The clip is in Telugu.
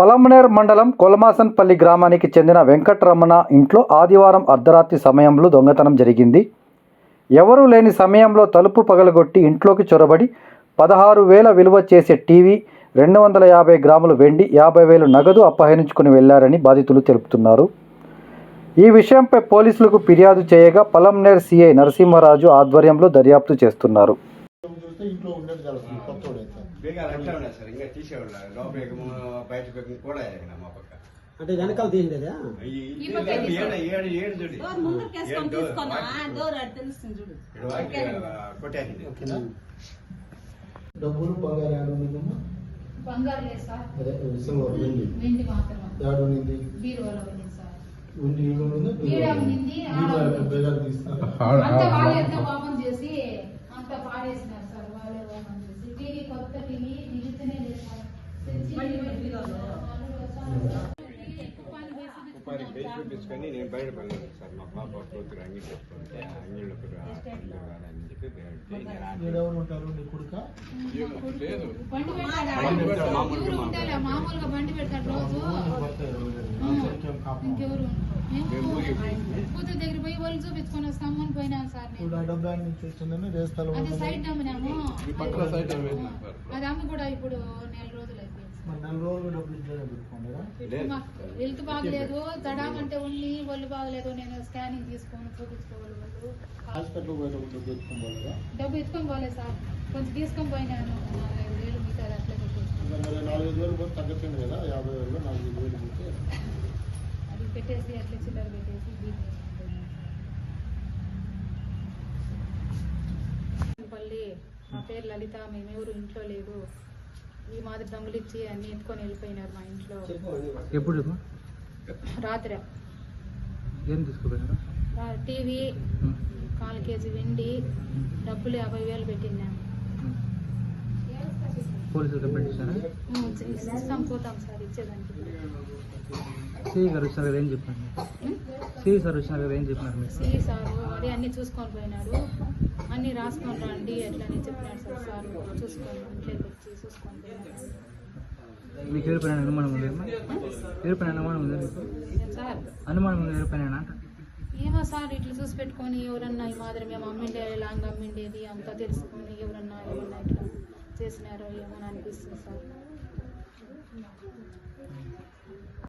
పలమనేర్ మండలం కొలమాసన్పల్లి గ్రామానికి చెందిన వెంకటరమణ ఇంట్లో ఆదివారం అర్ధరాత్రి సమయంలో దొంగతనం జరిగింది. ఎవరూ లేని సమయంలో తలుపు పగలగొట్టి ఇంట్లోకి చొరబడి పదహారు వేల విలువ చేసే టీవీ రెండు వందల యాభై గ్రాములు వెండి యాభై వేలు నగదు అపహరించుకుని వెళ్ళారని బాధితులు తెలుపుతున్నారు. ఈ విషయంపై పోలీసులకు ఫిర్యాదు చేయగా పలంనేర్ సిఐ నరసింహరాజు ఆధ్వర్యంలో దర్యాప్తు చేస్తున్నారు. చూస్తే ఇంట్లో ఉండేది కదా పక్క అంటే వెనకాల తీయండిదా ఏడు ఏడు ఏడు ఏడు డబ్బులు బంగారు బంగారు అదే వెండి ఆడ ఉంది. బేగాలు తీస్తారు అంతా వాళ్ళే అంతా ఓపెన్ చేసి అంతా పాడేసినారు సార్. ఎక్కువ పని వేసింది ఉపాధి బయట చూపించుకొని నేను బయట పడలేదు సార్ మా పాప కూతురు అంగి చేసుకుంటే అంగిళ్ళకు రా- అంగిళ్ళు రానని చెప్పి మామూలుగా బండి పెడతాడు రోజు. ఇంకెవరు కూతురు దగ్గర పోయి వాళ్ళు చూపించుకొని వస్తాము అని పోయినాను సార్ నేను ఇప్పుడు ఆ డబ్బు అది సైడ్ అమ్మినాము. అది అమ్మి కూడా ఇప్పుడు నెల రోజులు అయిపోయింది. మరి నెల రోజులు డబ్బులు ఇంట్లోనే పెట్టుకోండిరా లేదు. మా హెల్త్ బాగలేదు. తడామంటే ఉన్ని ఒళ్ళు బాగలేదు. నేను స్కానింగ్ తీసుకొని చూపించుకోవాలి వాళ్ళు. హాస్పిటల్ పోయేటప్పుడు డబ్బు ఎత్తుకొని పోలేదు? సార్. కొంచెం తీసుకొని పోయినాను. నాలుగైదు వేలు మిగతా అట్లే పెట్టేసి మరి నాలుగైదు వేలు పోతే తగ్గట్లేదు కదా? యాభై వేలు నాలుగైదు వేలు పోతే అది పెట్టేసి అట్లే చిల్లర పెట్టేసి పల్లి మా పేరు లలిత మేమెవరు ఇంట్లో లేదు ఈ మాదిరి దొంగలు ఇచ్చి అన్ని ఎత్తుకొని వెళ్ళిపోయినారు మా ఇంట్లో. ఎప్పుడు? రాత్రి. ఏం తీసుకుపోయినారు? టీవీ కాలు కేజీ వెండి డబ్బులు యాభై వేలు పెట్టినాము పోలీసులు కంప్లైంట్ ఇచ్చారా? సార్ ఇచ్చేదానికి సిఐ గారు వచ్చినారు కదా ఏం చెప్పారు? సిఐ సార్ వచ్చినారు కదా ఏం చెప్పినారు మీరు? సి సారు అదే అన్ని చూసుకొని పోయినాడు అన్ని రాసుకొని రండి అట్లా అని చెప్పినాడు సార్ సార్. చూసుకొని ఇంట్లోకి వచ్చి చూసుకొని పోయినాడు మీకు అనుమానం ఉందేమో ఎవరిపైన అనుమానం ఉందా సార్? అనుమానం ఉంది? ఎవరిపైన అంట. ఏమో సార్ ఇట్లా చూసి పెట్టుకొని ఎవరన్నా ఈ మాదిరి మేము అమ్మిండే లాంగ్ అమ్మిండేది అంతా తెలుసుకొని ఎవరన్నా ఏమన్నా ఇట్లా चेसनारो ये मन अनिपिस्तुंदी सर